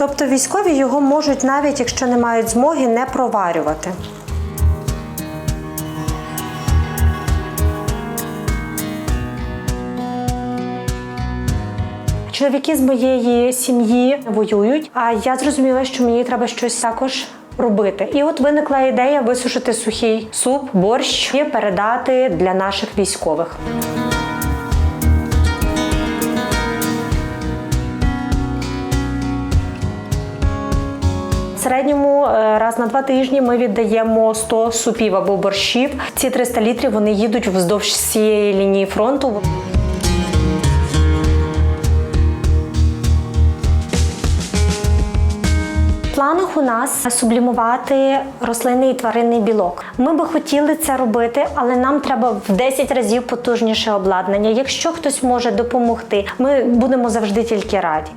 Тобто військові його можуть навіть, якщо не мають змоги, не проварювати. Чоловіки з моєї сім'ї воюють, а я зрозуміла, що мені треба щось також робити. І от виникла ідея висушити сухий суп, борщ і передати для наших військових. Середньому е, раз на два тижні ми віддаємо 100 супів або борщів. Ці 300 літрів вони їдуть вздовж всієї лінії фронту. Планах у нас сублімувати рослинний і тваринний білок. Ми би хотіли це робити, але нам треба в 10 разів потужніше обладнання. Якщо хтось може допомогти, ми будемо завжди тільки раді.